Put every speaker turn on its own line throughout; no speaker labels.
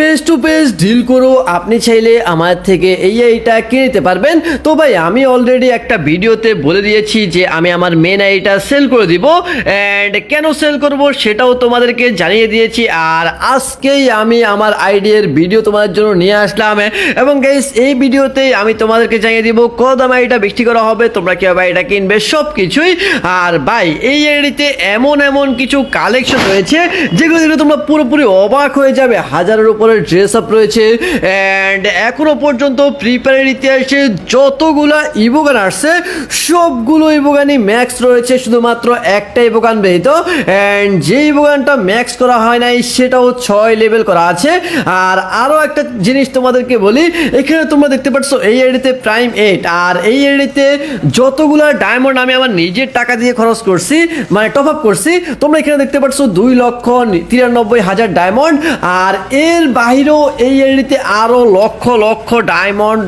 Face to face deal করো। আপনি চাইলে আমার থেকে এই এইটা কিনে নিতে পারবেন। তো ভাই, আমি অলরেডি একটা ভিডিওতে বলে দিয়েছি যে আমি আমার মেন আইটা সেল করে দিব। অ্যান্ড কেন সেল করব সেটাও তোমাদেরকে জানিয়ে দিয়েছি। আর আজকেই আমি আমার আইডিয়ার ভিডিও তোমাদের জন্য নিয়ে আসলাম। এবং গাইস এই ভিডিওতে আমি তোমাদেরকে জানিয়ে দিব কত দামে এটা বিক্রি করা হবে। তোমরা কীভাবে এটা কিনবে সব কিছুই আর ভাই, এই আইডিতে এমন এমন কিছু কালেকশন রয়েছে, যেগুলো তোমরা পুরোপুরি অবাক হয়ে যাবে। হাজারের উপরে ড্রেস আপ রয়েছে অ্যান্ড এখনও পর্যন্ত প্রিপেয়ারের ইতিহাসে যতগুলো ইবোগান আসছে, সবগুলো ইবোগানই ম্যাক্স রয়েছে, শুধুমাত্র একটা ইবোগান ব্যহিত অ্যান্ড যে ইবোগানটা ম্যাক্স করা হয় নাই, সেটাও ছয় লেভেল করা আছে। আর আরও একটা জিনিস তোমাদেরকে বলি, এখানে তোমরা দেখতে পাচ্ছ এই আইডিতে প্রাইম এইট আর এই আইডিতে যতগুলো ডায়মন্ড আমি আমার নিজের টাকা দিয়ে খরচ করছি মানে টপ আপ করছি, তোমরা এখানে দেখতে পাচ্ছ দুই লক্ষ তিরানব্বই হাজার ডায়মন্ড আর এর বাহিরেও এই আইডিতে আরও লক্ষ লক্ষ ডায়মন্ড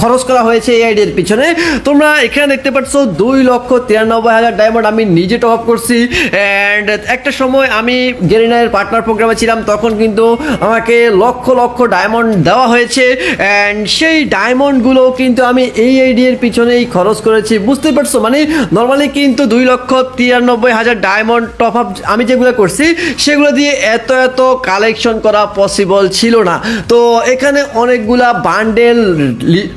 খরচ করা হয়েছে এই আইডির পিছনে। তোমরা এখানে দেখতে পাচ্ছ দুই লক্ষ তিরানব্বই হাজার ডায়মন্ড আমি নিজে টপ আপ করছি। অ্যান্ড একটা সময় আমি গেরিনায়ের পার্টনার প্রোগ্রামে ছিলাম, তখন কিন্তু আমাকে লক্ষ লক্ষ ডায়মন্ড দেওয়া হয়েছে। অ্যান্ড সেই ডায়মন্ডগুলো কিন্তু আমি এই আইডিয়ার পিছনেই খরচ করেছি। বুঝতে পারছ? মানে নর্মালি কিন্তু দুই লক্ষ তিরানব্বই হাজার ডায়মন্ড টপ আপ আমি যেগুলো করছি, সেগুলো দিয়ে এত এত কালেকশন করা পসিবল ছিল না। তো এখানে অনেকগুলা bundle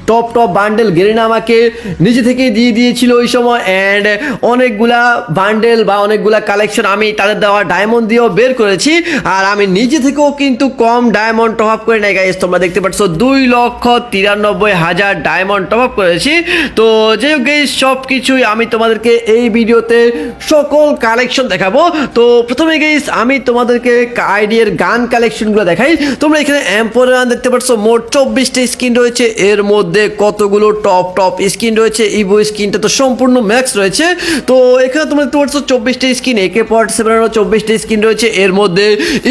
top top bundle Garena আমাকে নিজে থেকে দিয়ে দিয়েছিল ওই সময়। অ্যান্ড অনেকগুলা বান্ডেল বা অনেকগুলা কালেকশন আমি তাদের দেওয়া ডায়মন্ড দিয়েও বের করেছি। আর আমি নিজে থেকেও কিন্তু কম ডায়মন্ড টপ আপ করে নাই গাইস তোমরা দেখতে পাচ্ছ, দুই লক্ষ তিরানব্বই হাজার ডায়মন্ড টপ আপ করেছি। তো যে গাইস সব কিছুই আমি তোমাদেরকে এই ভিডিওতে সকল কালেকশন দেখাবো। তো প্রথমে গাইস আমি তোমাদেরকে আইডিয়ার গান কালেকশনগুলো দেখাই। তোমরা এখানে এম্পোরিয়ান দেখতে পাচ্ছ। মোট চব্বিশটা স্কিন রয়েছে। এর মধ্যে কতগুলো টপ টপ স্কিন রয়েছে। ইভো স্কিনটা তো সম্পূর্ণ ম্যাক্স রয়েছে। তো এখানে তোমরা দেখতে পাচ্ছ, চব্বিশটা স্কিন একে পয়েন্ট সেভেনেরও চব্বিশটা স্কিন রয়েছে। এর মধ্যে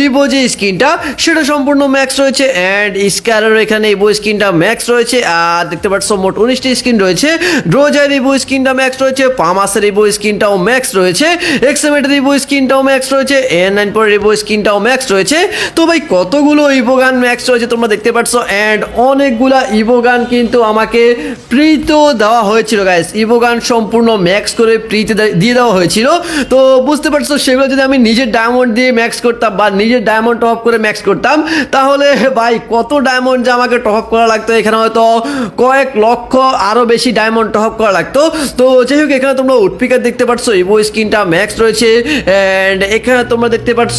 ইভো যে স্কিনটা, সেটা সম্পূর্ণ ম্যাক্স রয়েছে। অ্যান্ড স্ক্যারের এখানে ইভো স্কিনটা ম্যাক্স রয়েছে। আর দেখতে পাচ্ছ, মোট উনিশটা স্কিন রয়েছে। ড্রোজার ইভো স্কিনটা ম্যাক্স রয়েছে। পামাসের ইভো স্কিনটাও ম্যাক্স রয়েছে। এক্সএমেটের ইভো স্কিনটাও ম্যাক্স রয়েছে। এন নাইন পর ইভো স্কিনটাও ম্যাক্স রয়েছে। তো ভাই কতগুলো ইভো গান ম্যাক্স রয়েছে, তোমরা দেখতে পাচ্ছ অ্যান্ড অনেকগুলা ইভো গান কিন্তু আমাকে প্রীত দেওয়া হয়েছিল গাইস ইভো গান সম্পূর্ণ ম্যাক্স করে প্রীতে দিয়ে দেওয়া হয়েছিল। তো বুঝতে পারছ, সেগুলো যদি আমি নিজের ডায়মন্ড দিয়ে ম্যাক্স করতাম বা নিজের ডায়মন্ড টপ করে ম্যাক্স করতাম, তাহলে, ভাই, কত ডায়মন্ড যে আমাকে টপ করা লাগতো? এখানে হয়তো কয়েক লক্ষ আরও বেশি ডায়মন্ড টপ করা লাগতো। তো যাই হোক, এখানে তোমরা উৎপিকার দেখতে পাচ্ছ ইভো স্কিনটা ম্যাক্স রয়েছে অ্যান্ড এখানে তোমরা দেখতে পাচ্ছ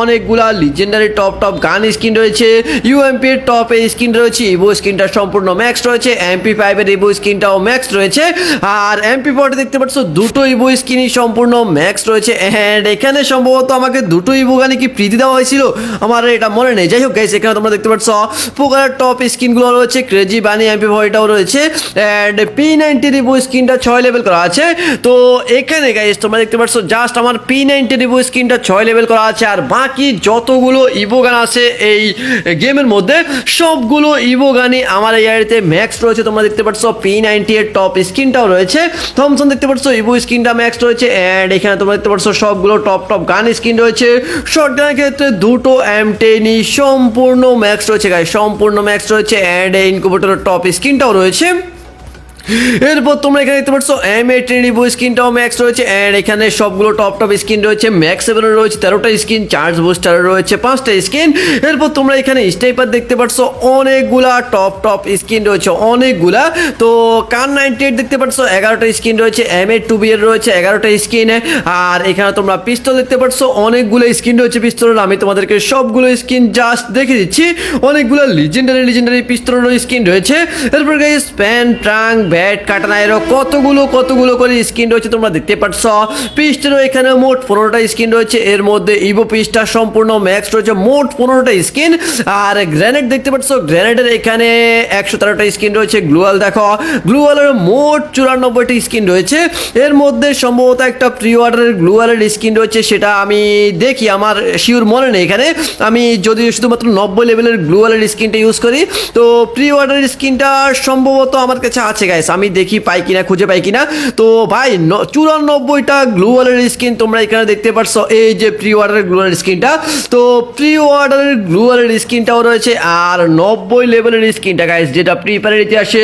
অনেকগুলা legendary top top gun skin রয়েছে ইউএমপি এর টপ এই স্কিন রয়েছে ইভো স্কিনটা সম্পূর্ণ ম্যাক্স রয়েছে এমপি ফাইভের ইভো স্কিনটাও ম্যাক্স রয়েছে, আর এমপি ফোর্টে দেখতে পাচ্ছ, দুটো ইভো স্কিনই সম্পূর্ণ ম্যাক্স রয়েছে অ্যান্ড এখানে সম্ভবত আমাকে দুটো ইভো গানে কি প্রীতি দেওয়া হয়েছিল, আমার এটা মনে নেই। যাই হোক গাইস এখানে তোমরা দেখতে পাচ্ছ পোকারের টপ স্কিনগুলো রয়েছে ক্রেজি বানি এমপি ফোরটাও রয়েছে অ্যান্ড পি নাইনটি রিভো স্কিনটা ছয় লেভেল করা আছে। তো এখানে গাইস তোমরা দেখতে পাচ্ছ জাস্ট আমার পি নাইনটি রিভো স্কিনটা ছয় লেভেল করা আছে, আর বাকি যতগুলো ইভো গান আছে এই গেমের মধ্যে। সবগুলো ইভো গানই আমার এই আইডিতে ম্যাক্স রয়েছে, তোমরা দেখতে পাচ্ছ পি নাইনটি এর টপ স্কিনটাও রয়েছে। থমসন দেখতে পাচ্ছ ইভো স্কিনটা ম্যাক্স রয়েছে অ্যান্ড এখানে তোমরা দেখতে পাচ্ছ সবগুলো টপ টপ গান স্ক্রিন রয়েছে। শর্ট গানের ক্ষেত্রে দুটো এম টেনই সম্পূর্ণ ম্যাক্স রয়েছে গাই সম্পূর্ণ ম্যাক্স রয়েছে অ্যান্ড ইনকুবেটরের টপ স্ক্রিনটাও রয়েছে। এরপর তোমরা এখানে দেখতে পাচ্ছ এম এইটিন রিভো স্কিনটাও ম্যাক্স রয়েছে অ্যান্ড এখানে সবগুলো টপ টপ স্কিন রয়েছে ম্যাক্স সেভেনের রয়েছে, তেরোটা স্কিন চার্জ বুস্টারের রয়েছে, পাঁচটা স্কিন এরপর তোমরা এখানে স্টাইপার দেখতে পাচ্ছ, অনেকগুলা টপ টপ স্কিন রয়েছে, অনেকগুলা। তো কান নাইনটি এইট দেখতে পাচ্ছ, এগারোটা স্কিন রয়েছে এম এইট টু বি এর রয়েছে, এগারোটা স্কিন আর এখানে তোমরা পিস্তল দেখতে পাচ্ছ, অনেকগুলো স্কিন রয়েছে পিস্তলের আমি তোমাদেরকে সবগুলো স্কিন জাস্ট দেখে দিচ্ছি। অনেকগুলো লিজেন্ডারি লিজেন্ডারি পিস্তলের স্কিন রয়েছে। এরপর গাইস প্যান ট্রাং কাটানা এরও কতগুলো কতগুলো করে স্কিন রয়েছে তোমরা দেখতে পাচ্ছ। পিস্টেরও এখানে মোট পনেরোটা স্কিন রয়েছে। এর মধ্যে ইভো পিসটা সম্পূর্ণ ম্যাক্স রয়েছে, মোট পনেরোটা স্কিন আর গ্রেনেড দেখতে পাচ্ছ, গ্রেনেডের এখানে একশো তেরোটা স্কিন রয়েছে, গ্লুয়াল দেখো। গ্লুয়ালের মোট চুরানব্বইটা স্কিন রয়েছে। এর মধ্যে সম্ভবত একটা প্রি অর্ডারের গ্লুয়ালের স্কিন রয়েছে, সেটা আমি দেখি, আমার শিওর মনে নেই এখানে। আমি যদি শুধুমাত্র নব্বই লেভেলের গ্লুয়ালের স্কিনটা ইউজ করি, তো প্রি অর্ডারের স্কিনটা সম্ভবত আমার কাছে আছে গাইস আমি দেখি পাই কিনা, খুঁজে পাই কিনা। তো ভাই চুরানব্বইটা গ্লুয়ালের স্কিন তোমরা এখানে দেখতে পাচ্ছ এই যে প্রি অর্ডারের গ্লুয়ালের স্কিনটা তো প্রি অর্ডারের গ্লুয়ালের স্কিনটাও রয়েছে। আর নব্বই লেভেলের স্কিনটা গাইস যেটা প্রি ইতিহাসে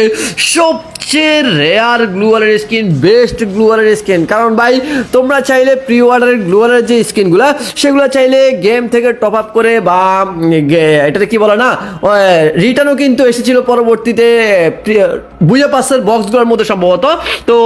সবচেয়ে রেয়ার গ্লুয়ালের স্কিন বেস্ট গ্লুয়ালের স্কিন কারণ ভাই, তোমরা চাইলে প্রি অর্ডারের গ্লুয়ালের যে স্কিনগুলো সেগুলো চাইলে গেম থেকে টপ আপ করে বা এটা কি বলে না রিটার্নও কিন্তু এসেছিল পরবর্তীতে বুঝে পাসের বক্সগুলোর মধ্যে সম্ভবত। তো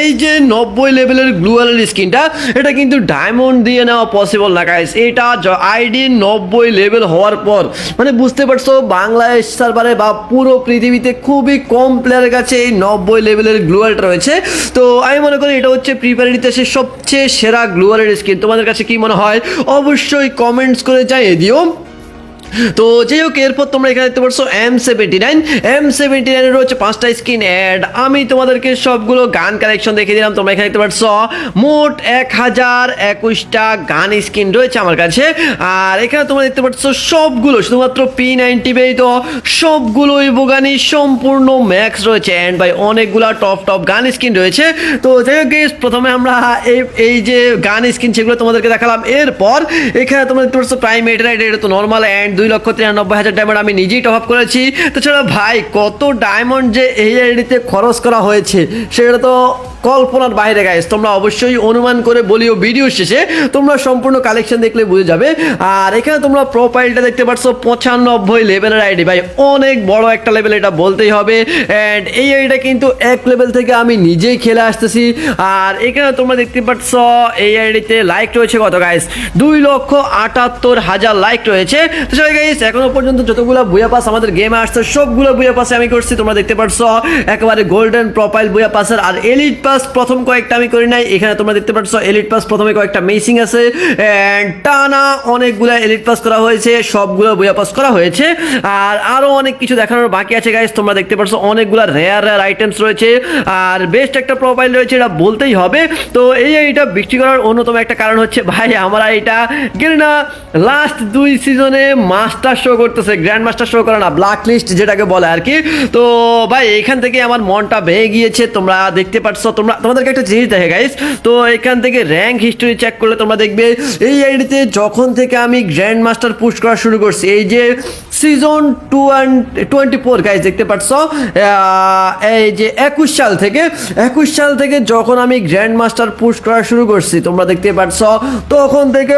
এই যে নব্বই লেভেলের গ্লুয়ালের স্কিনটা এটা কিন্তু ডায়মন্ড দিয়ে নেওয়া পসিবল না গাইস এটা আইডি নব্বই লেভেল হওয়ার পর মানে বুঝতে পারছ, বাংলাদেশ সার্ভারে বা পুরো পৃথিবীতে খুবই কম প্লেয়ারের কাছে এই নব্বই লেভেলের গ্লুয়ালটা রয়েছে। তো আমি মনে করি এটা হচ্ছে প্রিপেয়ার ইতিহাসে সবচেয়ে সেরা গ্লুয়ালের স্কিন তোমাদের কাছে কি মনে হয়? অবশ্যই কমেন্টস করে জানিয়ে দিও। তো যাই হোক, এরপর তোমরা এখানে দেখতে পারছ M seventy nine M seventy নাইনের রয়েছে পাঁচটা স্ক্রিন অ্যাড আমি তোমাদেরকে সবগুলো গান কালেকশন দেখে দিলাম। তোমরা এখানে দেখতে পারছ, মোট এক হাজার একুশটা গান স্ক্রিন রয়েছে আমার কাছে। আর এখানে তোমরা দেখতে পাচ্ছ সবগুলো, শুধুমাত্র পি নাইনটি ব্যতীত সবগুলোই বোগানি সম্পূর্ণ ম্যাক্স রয়েছে। অ্যান্ড বাই অনেকগুলা টপ টপ গান স্ক্রিন রয়েছে। তো যাই হোক প্রথমে আমরা এই এই যে গান স্ক্রিন সেগুলো তোমাদেরকে দেখালাম। এরপর এখানে তোমরা দেখতে পাচ্ছ প্রাইম এটা তো নর্মাল অ্যান্ড দুই লক্ষ তিরানব্বই হাজার ডায়মন্ড আমি নিজেই টপ আপ করেছি। তাছাড়া ভাই, কত ডায়মন্ড যে এই আইডিতে খরচ করা হয়েছে, সেটা তো কল্পনার বাইরে গাইস তোমরা অবশ্যই অনুমান করে বলিও ভিডিও শেষে। তোমরা সম্পূর্ণ কালেকশন দেখলে বুঝে যাবে। আর এখানে তোমরা প্রোফাইলটা দেখতে পাচ্ছ, পঁচানব্বই লেভেলের আইডি ভাই, অনেক বড় একটা লেভেল এটা বলতেই হবে। অ্যান্ড এই আইডিটা কিন্তু এক লেভেল থেকে আমি নিজেই খেলে আসতেছি। আর এখানে তোমরা দেখতে পাচ্ছ, এই আইডিতে লাইক রয়েছে কত গাইস দুই লক্ষ আটাত্তর হাজার লাইক রয়েছে। তো সবাই গাইস এখনও পর্যন্ত যতগুলো বুয়া পাস আমাদের গেমে আসছে, সবগুলো বুয়া পাসে আমি করছি। তোমরা দেখতে পাচ্ছ, একেবারে গোল্ডেন প্রোফাইল বুয়া পাসের আর এলিট পাস প্রথম কয়েকটা আমি করি নাই। এখানে তোমরা দেখতে পাচ্ছ এলিট পাস প্রথমে কয়েকটা মেসিং আছে। টানা অনেকগুলো এলিট পাস করা হয়েছে, সবগুলো বুয়া পাস করা হয়েছে। আর আরও অনেক কিছু দেখানোর বাকি আছে গাইস তোমরা দেখতে পাচ্ছ, অনেকগুলো রেয়ার রেয়ার আইটেমস রয়েছে। আর বেস্ট একটা প্রোফাইল রয়েছে, এটা বলতেই হবে। তো এই এইটা বিক্রি করার অন্যতম একটা কারণ হচ্ছে, ভাই, আমরা এটা গেলে না। লাস্ট দুই সিজনে মাস্টার শো করতেছে গ্র্যান্ড মাস্টার শো করে না ব্ল্যাক লিস্ট যেটাকে বলে আর কি। তো ভাই, এখান থেকে আমার মনটা ভেঙে গিয়েছে, তোমরা দেখতে পাচ্ছ তোমরা, তোমাদেরকে একটা জিনিস দেখে গাইস তো এখান থেকে র্যাঙ্ক হিস্টোরি চেক করলে তোমরা দেখবে, এই আইডিতে যখন থেকে আমি গ্র্যান্ড মাস্টার পুশ করা শুরু করছি, এই যে season two twenty four guys দেখতে পাচ্ছ এই যে একুশ সাল থেকে, একুশ সাল থেকে যখন আমি গ্র্যান্ড মাস্টার পুশ করা শুরু করছি, তোমরা দেখতে পাচ্ছ তখন থেকে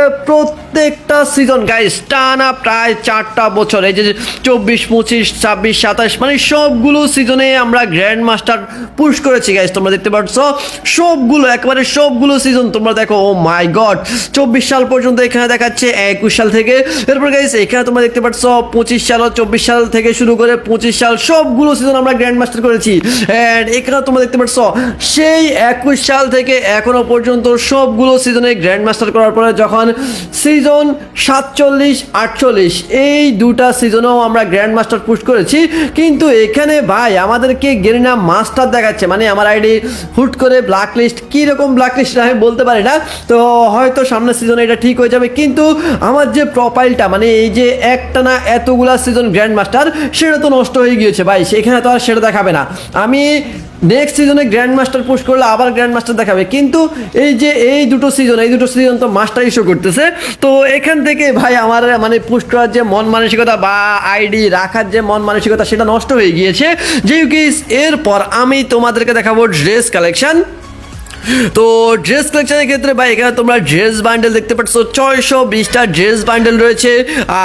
প্রত্যেকটা সিজন গাইস টানা প্রায় চারটা বছর, এই যে চব্বিশ, পঁচিশ, ছাব্বিশ, সাতাশ মানে সবগুলো সিজনে আমরা গ্র্যান্ড মাস্টার পুশ করেছি গাইস তোমরা দেখতে পাচ্ছ। সবগুলো, একেবারে সবগুলো সিজন তোমরা দেখো ও মাই গড চব্বিশ সাল পর্যন্ত এখানে দেখাচ্ছে, একুশ সাল থেকে। এরপর গাইস এখানে তোমরা দেখতে পাচ্ছ, পঁচিশ সাল, চব্বিশ সাল থেকে শুরু করে পঁচিশ সাল, সবগুলো সিজন আমরা গ্র্যান্ড মাস্টার করেছি। অ্যান্ড এখানে তোমরা দেখতে পাচ্ছ, সেই একুশ সাল থেকে এখনও পর্যন্ত সবগুলো সিজনে গ্র্যান্ড মাস্টার করার পরে যখন সিজন সাতচল্লিশ, আটচল্লিশ। এই দুটা সিজনেও আমরা গ্র্যান্ড মাস্টার পুশ করেছি। কিন্তু এখানে ভাই আমাদেরকে গেরিনা মাস্টার দেখাচ্ছে। মানে আমার আইডি হুট করে ব্ল্যাক লিস্ট কীরকম ব্ল্যাক লিস্ট আমি বলতে পারি না। তো হয়তো সামনের সিজনে এটা ঠিক হয়ে যাবে। কিন্তু আমার যে প্রোফাইলটা মানে এই যে একটা না এতগুলা সিজন গ্র্যান্ড মাস্টার সেটা তো নষ্ট হয়ে গিয়েছে ভাই। সেখানে তো আর সেটা দেখাবে না। আমি নেক্সট সিজনে গ্র্যান্ড মাস্টার পুশ করলে আবার গ্র্যান্ড মাস্টার দেখাবে। কিন্তু এই যে এই দুটো সিজন এই দুটো সিজন তো মাস্টার ইস্যু করতেছে। তো এখান থেকে ভাই আমার মানে পুশ করার যে মন মানসিকতা বা আইডি রাখার যে মন মানসিকতা, সেটা নষ্ট হয়ে গিয়েছে। যেহেতু এরপর আমি তোমাদেরকে দেখাবো ড্রেস কালেকশন তো ড্রেস কালেকশনের ক্ষেত্রে ভাই, এখানে তোমরা ড্রেস বান্ডেল দেখতে পাচ্ছ। ছয়শো বিশটা ড্রেস বান্ডেল রয়েছে।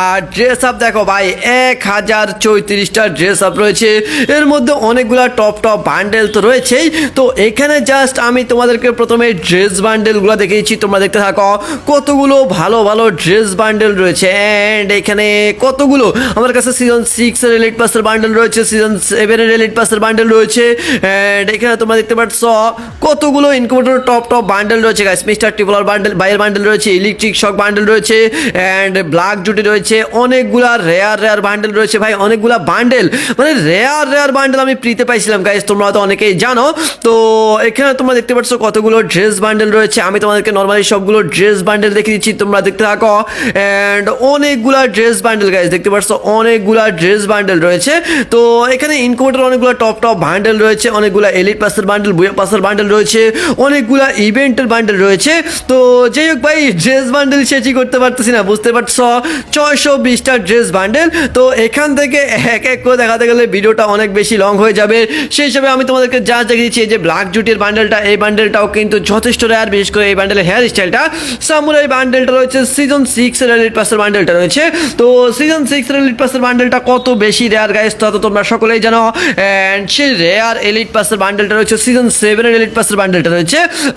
আর ড্রেস আপ দেখো ভাই, এক হাজার চৌত্রিশটা ড্রেস আপ রয়েছে। এর মধ্যে অনেকগুলা টপ টপ বান্ডেল তো রয়েছেই। তো এখানে জাস্ট আমি তোমাদেরকে প্রথমে ড্রেস বান্ডেলগুলো দেখিয়েছি। তোমরা দেখতে থাকো, কতগুলো ভালো ভালো ড্রেস বান্ডেল রয়েছে। অ্যান্ড এখানে কতগুলো? আমার কাছে সিজন সিক্সের এলিট পাসের বান্ডেল রয়েছে সিজন সেভেনের এলিট পাসের বান্ডেল রয়েছে। অ্যান্ড এখানে তোমরা দেখতে পাচ্ছ, কতগুলো ইনকুম ইনকুবেটর টপ টপ বান্ডেল রয়েছে গাইস মিস্টার টিপলার বান্ডেল বাইয়ের বান্ডেল রয়েছে ইলেকট্রিক শক বান্ডেল রয়েছে অ্যান্ড ব্ল্যাক জুটি রয়েছে, অনেকগুলা রেয়ার রেয়ার বান্ডেল রয়েছে, ভাই, অনেকগুলা বান্ডেল মানে রেয়ার রেয়ার বান্ডেল আমি ফ্রিতে পাইছিলাম গাইস তোমরা তো অনেকেই জানো। তো এখানে তোমরা দেখতে পাচ্ছ কতগুলো ড্রেস বান্ডেল রয়েছে। আমি তোমাদেরকে নর্মালি সবগুলো ড্রেস বান্ডেল দেখে দিচ্ছি, তোমরা দেখতে থাকো। অ্যান্ড অনেকগুলা ড্রেস বান্ডেল গাইস দেখতে পাচ্ছ, অনেকগুলা ড্রেস বান্ডেল রয়েছে। তো এখানে ইনকুবেটর অনেকগুলো টপ টপ বান্ডেল রয়েছে, অনেকগুলো এলিট পাসের বান্ডেল বুয়া পাসের বান্ডেল রয়েছে অনেকগুলা ইভেন্টের বান্ডেল রয়েছে। তো যাই হোক ভাই ড্রেস বান্ডেল শেষই করতে পারতেছি না, বুঝতে পারছ? ছয়শো বিশটা ড্রেস বান্ডেল তো এখান থেকে এক এক করে দেখাতে গেলে ভিডিওটা অনেক বেশি লং হয়ে যাবে। সেই হিসাবে আমি তোমাদেরকে যা দেখিয়েছি এই যে ব্ল্যাক জুটির বান্ডেলটা এই বান্ডেলটাও কিন্তু যথেষ্ট রেয়ার বিশেষ করে এই বান্ডেলের হেয়ার স্টাইলটা সামুরাই বান্ডেলটা রয়েছে সিজন সিক্স এর এলিট পাসের বান্ডেলটা রয়েছে। তো সিজন সিক্স এর এলিট পাসের বান্ডেলটা কত বেশি রেয়ার গাইস তা তো তোমরা সকলেই জানো। অ্যান্ড সেই রেয়ার এলিট পাসের বান্ডেলটা রয়েছে সিজন সেভেন এর এলিট পাসের বান্ডেলটা রয়েছে।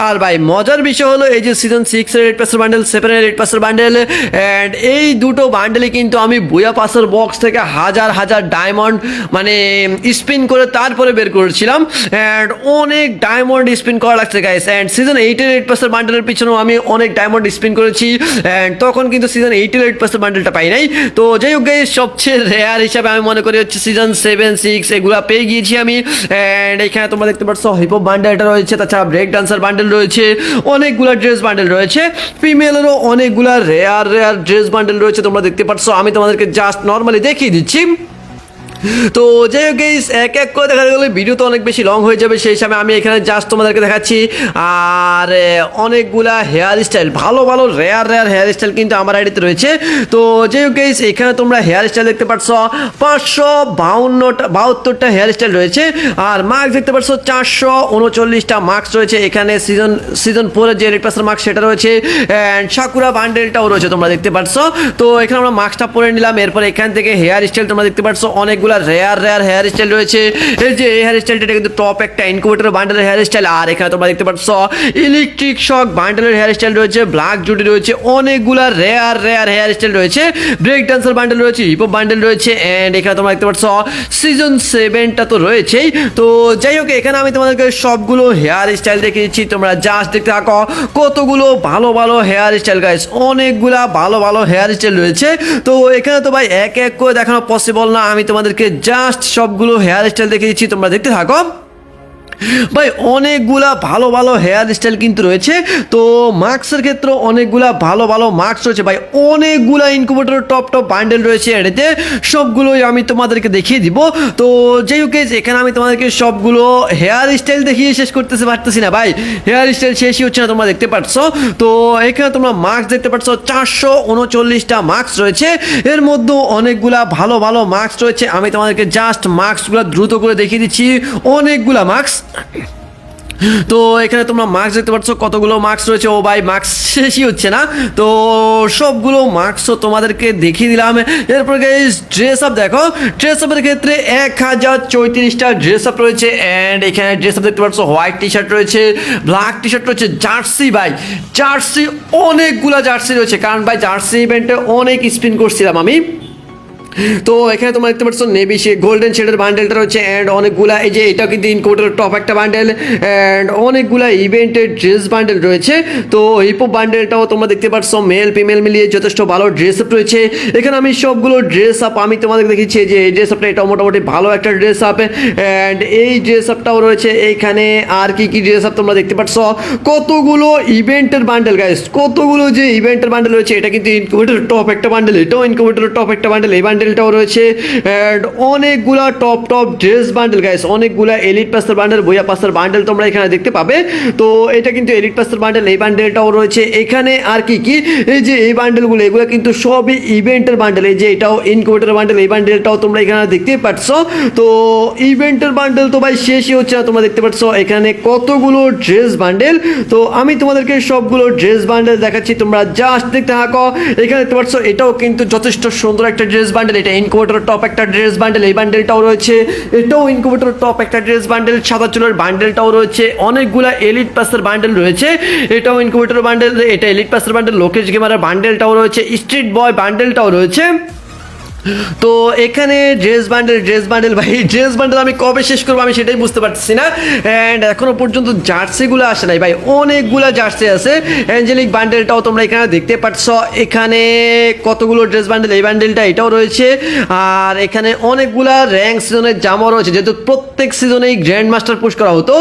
আর ভাই, মজার বিষয় হলো এই যে সিজন সিক্স এর এলিট পাসের বান্ডেল সেভেন এর এলিট পাসের বান্ডেল অ্যান্ড এই দুটো বান্ডেলই কিন্তু আমি বুয়া পাসের বক্স থেকে হাজার হাজার ডায়মন্ড মানে স্পিন করে তারপরে বের করেছিলাম। অ্যান্ড অনেক ডায়মন্ড স্পিন করা লাগছে গাইস অ্যান্ড সিজন এইটের এইট পাসের বান্ডেলের পিছনেও আমি অনেক ডায়মন্ড স্পিন করেছি। অ্যান্ড তখন কিন্তু সিজন এইটের এইট পাসের বান্ডেলটা পাই নাই। তো যাই হোক গাইস সবচেয়ে রেয়ার হিসাবে আমি মনে করি হচ্ছে সিজন সেভেন সিক্স এগুলা পেয়ে গিয়েছি আমি। অ্যান্ড এখানে তোমরা দেখতে পাচ্ছ হিপহপ বান্ডেলটা রয়েছে, তাছাড়া ব্রেক ডান্সার বান্ডেল রয়েছে, অনেকগুলো ড্রেস বান্ডেল রয়েছে, ফিমেলেরও অনেকগুলো রেয়ার রেয়ার ড্রেস বান্ডেল রয়েছে তোমরা দেখতে পাচ্ছ। আমি তোমাদেরকে জাস্ট নর্মালি দেখিয়ে দিচ্ছি। তো যাই হোক guys, এক এক করে দেখা গেলে ভিডিও তো অনেক বেশি লং হয়ে যাবে সেই হিসাবে আমি এখানে জাস্ট তোমাদেরকে দেখাচ্ছি। আর অনেকগুলা হেয়ার স্টাইল ভালো ভালো রেয়ার রেয়ার হেয়ার স্টাইল কিন্তু আমার আইডিতে রয়েছে। তো যাই হোক guys, এখানে তোমরা হেয়ার স্টাইল দেখতে পাচ্ছ পাঁচশো বাউন্নটা বাহাত্তরটা হেয়ার স্টাইল রয়েছে। আর মার্কস দেখতে পাচ্ছ চারশো উনচল্লিশটা মার্কস রয়েছে। এখানে সিজন সিজন ফোরের যে রেড পাসের মার্কস সেটা রয়েছে। অ্যান্ড সাকুরা বান্ডেলটাও রয়েছে তোমরা দেখতে পাচ্ছ তো এখানে আমরা মার্কসটা পরে নিলাম। এরপর এখান থেকে হেয়ার স্টাইল তোমরা দেখতে পাচ্ছ অনেকগুলা রেয়ার রেয়ার হেয়ার স্টাইল রয়েছে। এই যে এই হেয়ার স্টাইলটা কিন্তু টপ একটা ইনকুবেটর বান্ডেলের হেয়ার স্টাইল আর এখানে তোমরা দেখতে পাচ্ছ ইলেকট্রিক শক বান্ডেলের হেয়ার স্টাইল রয়েছে ব্ল্যাক জুটি রয়েছে, অনেকগুলা রেয়ার রেয়ার হেয়ার স্টাইল রয়েছে। ব্রেক ডান্সার বান্ডেল রয়েছে হিপহপ বান্ডেল রয়েছে অ্যান্ড এখানে তোমরা দেখতে পাচ্ছ সিজন সেভেনটা তো রয়েছেই। তো যাই হোক, এখানে আমি তোমাদেরকে সবগুলো হেয়ার স্টাইল দেখে দিচ্ছি। তোমরা জাস্ট দেখতে থাকো, কতগুলো ভালো ভালো হেয়ার স্টাইল গাইস অনেকগুলা ভালো ভালো হেয়ার স্টাইল রয়েছে। তো এখানে তো ভাই, এক এক করে দেখানো পসিবল না। আমি তোমাদেরকে জাস্ট সবগুলো হেয়ার স্টাইল দেখে দিচ্ছি তোমরা দেখতে থাকো। ভাই, অনেকগুলা ভালো ভালো হেয়ার স্টাইল কিন্তু রয়েছে। তো মার্কসের ক্ষেত্রে অনেকগুলা ভালো ভালো মার্কস রয়েছে। ভাই, অনেকগুলা ইনকুবেটর টপ টপ বান্ডেল রয়েছে এটাতে সবগুলোই আমি তোমাদেরকে দেখিয়ে দিব। তো যাই হোক এখানে আমি তোমাদেরকে সবগুলো হেয়ার স্টাইল দেখিয়ে শেষ করতেছে, পারতেছি না ভাই। হেয়ার স্টাইল শেষই হচ্ছে না, তোমরা দেখতে পাচ্ছ তো এখানে তোমরা মার্কস দেখতে পাচ্ছ চারশো উনচল্লিশটা মার্কস রয়েছে। এর মধ্যে অনেকগুলা ভালো ভালো মার্কস রয়েছে। আমি তোমাদেরকে জাস্ট মার্কসগুলো দ্রুত করে দেখিয়ে দিচ্ছি। অনেকগুলা মার্কস তো এখানে তোমরা মার্কস দেখতে পাচ্ছ, কতগুলো মার্কস রয়েছে। ও ভাই মার্কস শেষই হচ্ছে না। তো সবগুলো মার্কসও তোমাদেরকে দেখিয়ে দিলাম। এরপর ড্রেস আপ দেখো। ড্রেস আপের ক্ষেত্রে এক হাজার চৌত্রিশটা ড্রেস আপ রয়েছে। অ্যান্ড এখানে ড্রেস আপ দেখতে পাচ্ছ হোয়াইট টি শার্ট রয়েছে ব্ল্যাক টি শার্ট রয়েছে, জার্সি ভাই। জার্সি অনেকগুলো জার্সি রয়েছে। কারণ ভাই, জার্সি ইভেন্টে অনেক স্পিন করছিলাম আমি। তো এখানে তোমরা দেখতে পাচ্ছ নেভি সে গোল্ডেন শেডের বান্ডেলটা রয়েছে অ্যান্ড অনেকগুলা এই যে এটাও কিন্তু ইনকোটের টপ একটা বান্ডেল অ্যান্ড অনেকগুলা ইভেন্টের ড্রেস বান্ডেল রয়েছে। তো হিপো বান্ডেলটাও তোমরা দেখতে পাচ্ছ মেল ফিমেল মিলিয়ে যথেষ্ট ভালো ড্রেস আপ রয়েছে। এখানে আমি সবগুলো ড্রেস আপ আমি তোমাদের দেখিয়েছি, যে এই ড্রেস আপটা এটা মোটামুটি ভালো একটা ড্রেস আপ অ্যান্ড এই ড্রেস আপটাও রয়েছে। এইখানে আর কি কি ড্রেস আপ তোমরা দেখতে পাচ্ছ? কতগুলো ইভেন্টের বান্ডেল গাইস কতগুলো যে ইভেন্টের বান্ডেল রয়েছে, এটা কিন্তু ইনকুবেটর টপ একটা বান্ডেল এটাও ইনকুবেটর টপ একটা বান্ডেল এই বান্ডেলটাও রয়েছে। অনেকগুলা top top dress bundle guys অনেকগুলা এলিট পাসের বান্ডেল বইয়া পাসের বান্ডেল তোমরা এখানে দেখতে পাবে। তো এটা কিন্তু এলিট পাসের বান্ডেল এই বান্ডেলটাও রয়েছে। এখানে আর কি কি? এই যে এই বান্ডেলগুলো এগুলো কিন্তু সবই ইভেন্টের বান্ডেল এই যে এটাও ইনকুবেটর বান্ডেল এই বান্ডেলটাও তোমরা এখানে দেখতে পাচ্ছ। তো ইভেন্টের বান্ডেল তো ভাই শেষই হচ্ছে না, তোমরা দেখতে পাচ্ছ। এখানে কতগুলো ড্রেস বান্ডেল তো আমি তোমাদেরকে সবগুলো ড্রেস বান্ডেল দেখাচ্ছি, তোমরা জাস্ট দেখতে থাকো। এখানে দেখতে পাচ্ছ, এটাও কিন্তু যথেষ্ট সুন্দর একটা ড্রেস বান্ডেল এটা ইনকুবেটর টপ একটা ড্রেস বান্ডেল এই বান্ডেলটাও রয়েছে। এটাও ইনকুবেটর টপ একটা ড্রেস বান্ডেল সাদা চুলের বান্ডেলটাও রয়েছে। অনেকগুলা এলিট পাসের বান্ডেল রয়েছে। এটাও ইনকুবেটর বান্ডেল এটা এলিট পাসের বান্ডেল লোকেশ গেমারের বান্ডেলটাও রয়েছে। স্ট্রিট বয় বান্ডেলটাও রয়েছে। তো এখানে ড্রেস বান্ডেল ড্রেস বান্ডেল ভাই ড্রেস বান্ডেল আমি কবে শেষ করব আমি সেটাই বুঝতে পারছি না। অ্যান্ড এখনও পর্যন্ত জার্সিগুলো আসে নাই, ভাই, অনেকগুলা জার্সি আছে। অ্যাঞ্জেলিক বান্ডেলটাও তোমরা এখানে দেখতে পাচ্ছ এখানে কতগুলো ড্রেস বান্ডেল এই বান্ডেলটা এটাও রয়েছে। আর এখানে অনেকগুলা র্যাঙ্ক সিজনের জামাও রয়েছে, যেহেতু প্রত্যেক সিজনেই গ্র্যান্ড মাস্টার পুশ করা হতো।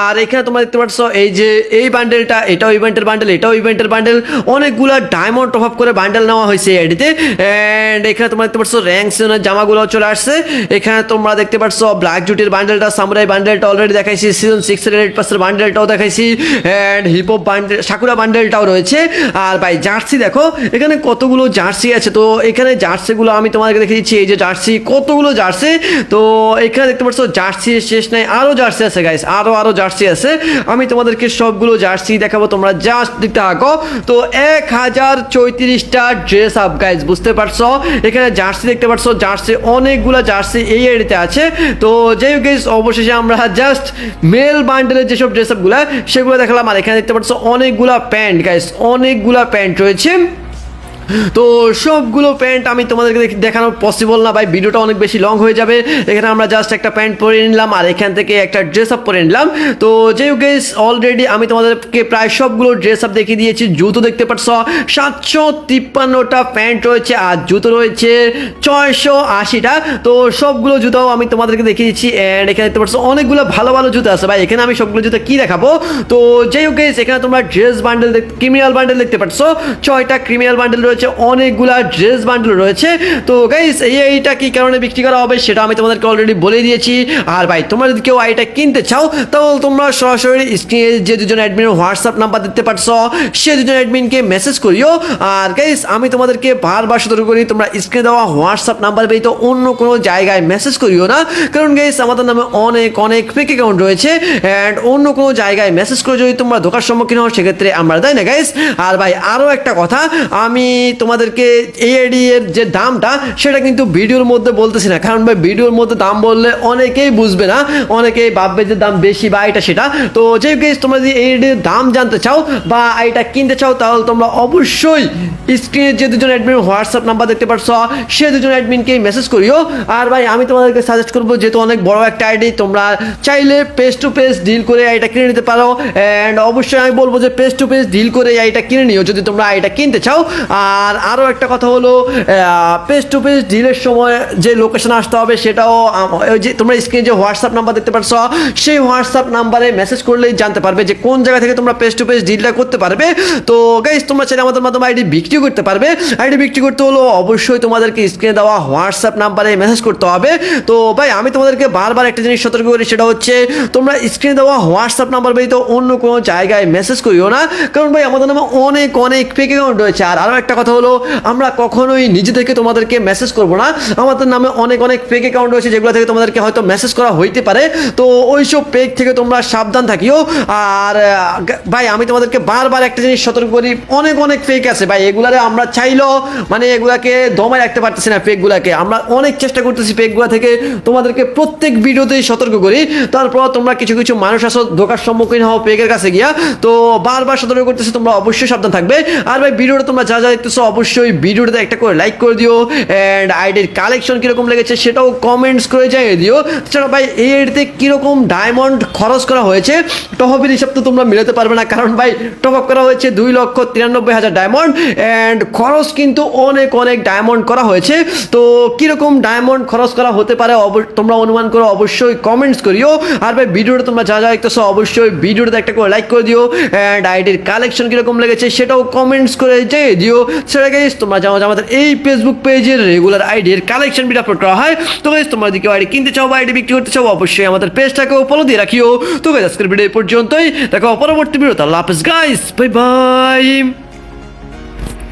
আর এখানে তোমরা দেখতে পাচ্ছ এই যে, এই বান্ডেলটা এটাও ইভেন্টের বান্ডেল এটাও ইভেন্টের বান্ডেল অনেকগুলা ডায়মন্ড টপ আপ করে বান্ডেল নেওয়া হয়েছে এই আইডিতে। অ্যান্ড এখানে তোমরা দেখতে পাচ্ছ র্যাঙ্ক সিজনের জামাগুলো চলে আসছে। এখানে তোমরা দেখতে পাচ্ছ ব্ল্যাক জুটির বান্ডেলটা সামুরাই বান্ডেলটা অলরেডি দেখাইছি সিজন সিক্স এর এইট পাসের বান্ডেলটাও দেখাইছি and hip hop bundle Sakura বান্ডেলটাও রয়েছে। আর ভাই, জার্সি দেখো, এখানে কতগুলো জার্সি আছে? তো এখানে জার্সিগুলো আমি তোমাদেরকে দেখে দিচ্ছি, এই যে জার্সি, কতগুলো জার্সি? তো এখানে দেখতে পাচ্ছ জার্সি শেষ নাই আরও জার্সি আছে গাইস আরও আরও জার্সি আছে। আমি তোমাদেরকে সবগুলো জার্সি দেখাবো, তোমরা জাস্ট দেখতে থাকো। তো এক হাজার চৌত্রিশটা ড্রেস আপ গাইস বুঝতে পারছ? এখানে জার্সি দেখতে পাচ্ছ জার্সি অনেকগুলো জার্সি এই এরিতে আছে। তো যাই guys, অবশেষে আমরা জাস্ট মেল বান্ডেলের যেসব ড্রেস আপগুলো সেগুলো দেখালাম। আর এখানে দেখতে পাচ্ছ অনেকগুলো প্যান্ট গাইস অনেকগুলো প্যান্ট রয়েছে। তো সবগুলো প্যান্ট আমি তোমাদেরকে দেখ- দেখানো পসিবল না ভাই। ভিডিওটা অনেক বেশি লং হয়ে যাবে। এখানে আমরা জাস্ট একটা প্যান্ট পরে নিলাম আর এখান থেকে একটা ড্রেস আপ পরে নিলাম। তো যেই গেস অলরেডি আমি তোমাদেরকে প্রায় সবগুলো ড্রেস আপ দেখিয়ে দিয়েছি। জুতো দেখতে পাচ্ছ সাতশো তিপ্পান্নটা প্যান্ট রয়েছে আর জুতো রয়েছে ছয়শো আশিটা। তো সবগুলো জুতাও আমি তোমাদেরকে দেখিয়ে দিচ্ছি অ্যান্ড এখানে দেখতে পাচ্ছ অনেকগুলো ভালো ভালো জুতো আছে ভাই। এখানে আমি সবগুলো জুতো কী দেখাবো? তো হোক guys, এখানে তোমরা ড্রেস বান্ডেল ক্রিমিনাল বান্ডেল দেখতে পাচ্ছ ছয়টা ক্রিমিনাল বান্ডেল রয়েছে, অনেকগুলা ড্রেস বান্ডেল রয়েছে। তো গাইস এই এইটা কি কারণে বিক্রি করা হবে সেটা আমি তোমাদেরকে অলরেডি বলে দিয়েছি। আর ভাই, তোমরা যদি কেউ আইটা কিনতে চাও, তাহলে তোমরা সরাসরি স্ক্রিনে যে দুজন অ্যাডমিনের হোয়াটসঅ্যাপ নাম্বার দিতে পারছ সে দুজন অ্যাডমিনকে মেসেজ করিও। আর গাইস আমি তোমাদেরকে বারবার সতর্ক করি, তোমরা স্ক্রিনে দেওয়া হোয়াটসঅ্যাপ নাম্বার পেয়ে তো অন্য কোনো জায়গায় মেসেজ করিও না। কারণ গাইস আমাদের নামে অনেক অনেক ফেক অ্যাকাউন্ট রয়েছে অ্যান্ড অন্য কোনো জায়গায় মেসেজ করে যদি তোমরা ধোকার সম্মুখীন হও, সেক্ষেত্রে আমরা দেয় না গাইস আর ভাই আরও একটা কথা, আমি তোমাদেরকে এই এর যে দামটা, সেটা কিন্তু ভিডিওর মধ্যে বলতেছি না। কারণ ভাই, ভিডিওর মধ্যে দাম বললে অনেকেই বুঝবে না। অনেকেই ভাববে যে দাম বেশি বা এটা সেটা। তো যে গেস তোমরা যদি এই আইডির দাম জানতে চাও বা এটা কিনতে চাও, তাহলে তোমরা অবশ্যই স্ক্রিনে যে দুজন অ্যাডমিন হোয়াটসঅ্যাপ নাম্বার দেখতে পাচ্ছ সে দুজন অ্যাডমিনকেই মেসেজ করিও। আর ভাই, আমি তোমাদেরকে সাজেস্ট করব, যেহেতু অনেক বড় একটা আইডি তোমরা চাইলে পেজ টু পেজ ডিল করে এটা কিনে নিতে পারো। অ্যান্ড অবশ্যই আমি বলব যে পেজ টু পেজ ডিল করে এটা কিনে নিও, যদি তোমরা এটা কিনতে চাও। আর আরও একটা কথা হলো পেজ টু পেজ ডিলের সময় যে লোকেশন আসতে হবে সেটাও যে তোমরা স্ক্রিনে যে হোয়াটসঅ্যাপ নাম্বার দেখতে পাচ্ছ, সেই হোয়াটসঅ্যাপ নাম্বারে মেসেজ করলেই জানতে পারবে যে কোন জায়গা থেকে তোমরা পেজ টু পেজ ডিলটা করতে পারবে। তো গাইজ তোমরা চাইলে আমাদের মাধ্যমে আইডি বিক্রি করতে পারবে। আইডি বিক্রি করতে হলো অবশ্যই তোমাদেরকে স্ক্রিনে দেওয়া হোয়াটসঅ্যাপ নাম্বারে মেসেজ করতে হবে। তো ভাই, আমি তোমাদেরকে বারবার একটা জিনিস সতর্ক করি, সেটা হচ্ছে তোমরা স্ক্রিনে দেওয়া হোয়াটসঅ্যাপ নাম্বার ব্যতীত অন্য কোনো জায়গায় মেসেজ করিও না। কারণ ভাই, আমাদের নামে অনেক অনেক ফেক অ্যাকাউন্ট রয়েছে। আর আরও একটা কথা হলো, আমরা কখনোই নিজে থেকে তোমাদেরকে মেসেজ করব না। আমাদের নামে অনেক অনেক ফেক অ্যাকাউন্ট রয়েছে, যেগুলো থেকে তোমাদেরকে হয়তো মেসেজ করা হইতে পারে। তো ওইসব পেক থেকে তোমরা সাবধান থাকিও। আর, ভাই, আমি তোমাদেরকে বারবার একটা জিনিস সতর্ক করি, অনেক অনেক ফেক আছে। ভাই, এগুলারে আমরা চাইলেও মানে এগুলাকে দমায় রাখতে পারতেছি না ফেকগুলাকে আমরা অনেক চেষ্টা করতেছি ফেকগুলা থেকে তোমাদেরকে প্রত্যেক ভিডিওতেই সতর্ক করি। তারপর তোমরা কিছু কিছু মানুষ আসো ধোকার সম্মুখীন হও পেকের কাছে গিয়া। তো বারবার সতর্ক করতেছি, তোমরা অবশ্যই সাবধান থাকবে। আর ভাই, ভিডিওটা তোমরা যা যা দেখতেছো অবশ্যই ভিডিওটাতে একটা করে লাইক করে দিও অ্যান্ড আইডির কালেকশন কীরকম লেগেছে সেটাও কমেন্টস করে জানিয়ে দিও। তাছাড়া ভাই, এই আইডিতে কীরকম ডায়মন্ড খরচ করা হয়েছে টহবের হিসাব তো তোমরা মিলাতে পারবে না, কারণ ভাই টপ আপ করা হয়েছে দুই লক্ষ তিরানব্বই হাজার ডায়মন্ড অ্যান্ড খরচ কিন্তু অনেক অনেক ডায়মন্ড করা হয়েছে। তো কীরকম ডায়মন্ড খরচ করা হতে পারে তোমরা অনুমান করো অবশ্যই কমেন্টস করিও। আর ভাই, ভিডিওটা তোমরা যা যা দেখতেছো, অবশ্যই ভিডিওটাতে একটা করে লাইক করে দিও অ্যান্ড আইডির কালেকশন কীরকম লেগেছে সেটাও কমেন্টস করে জানিয়ে দিও। সেটা গাইস তোমরা জানো যে আমাদের এই ফেসবুক পেজের রেগুলার আইডির কালেকশন ভিডিও আপলোড করা হয়। তো গাইস তোমরা কেউ আইডি কিনতে চাও আইডি বিক্রি করতে চাও, অবশ্যই আমাদের পেজটাকেও ফলো দিয়ে রাখিও। তো গাইজ আজকের ভিডিও পর্যন্তই। দেখো পরবর্তী ভিডিও তাহলে হাফেজ গাইস বাই বাই